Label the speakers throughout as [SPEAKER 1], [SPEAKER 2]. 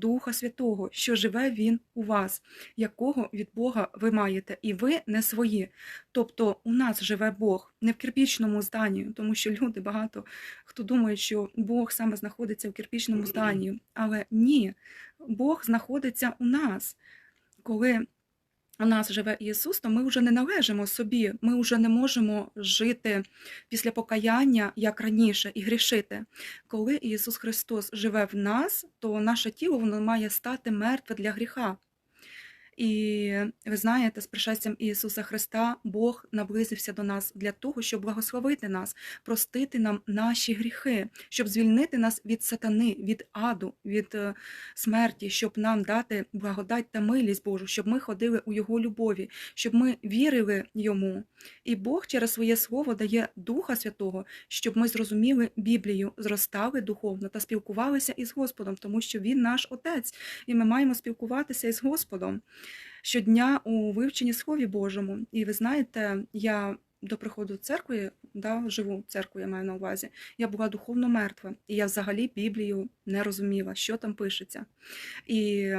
[SPEAKER 1] Духа Святого, що живе Він у вас, якого від Бога ви маєте, і ви не свої. Тобто у нас живе Бог не в кирпічному зданні, тому що люди багато хто думає, що Бог саме знаходиться в кирпічному зданні. Але ні, Бог знаходиться у нас. Коли нас живе Ісус, то ми вже не належимо собі, ми вже не можемо жити після покаяння як раніше і грішити. Коли Ісус Христос живе в нас, то наше тіло воно має стати мертве для гріха. І ви знаєте, з пришестям Ісуса Христа Бог наблизився до нас для того, щоб благословити нас, простити нам наші гріхи, щоб звільнити нас від сатани, від аду, від е, смерті, щоб нам дати благодать та милість Божу, щоб ми ходили у Його любові, щоб ми вірили йому. І Бог через своє слово дає Духа Святого, щоб ми зрозуміли Біблію, зростали духовно та спілкувалися із Господом, тому що Він наш Отець, і ми маємо спілкуватися із Господом щодня у вивченні Слові Божому. І ви знаєте, я до приходу церкви, да, живу церкву, я маю на увазі, я була духовно мертва, і я взагалі Біблію не розуміла, що там пишеться. І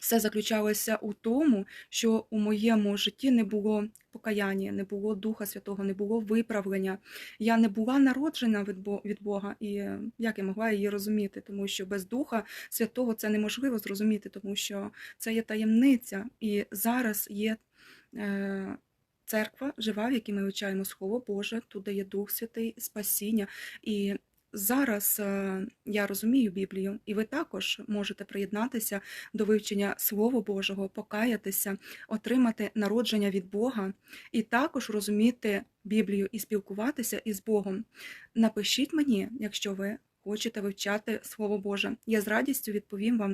[SPEAKER 1] все заключалося у тому, що у моєму житті не було покаяння, не було Духа Святого, не було виправлення. Я не була народжена від Бо- Бога, і е, як я могла її розуміти, тому що без Духа Святого це неможливо зрозуміти, тому що це є таємниця, і зараз є. Е, Церква жива, в якій ми вивчаємо Слово Боже, тут є Дух Святий, спасіння. І зараз е, я розумію Біблію, і ви також можете приєднатися до вивчення Слова Божого, покаятися, отримати народження від Бога і також розуміти Біблію і спілкуватися із Богом. Напишіть мені, якщо ви хочете вивчати Слово Боже. Я з радістю відповім вам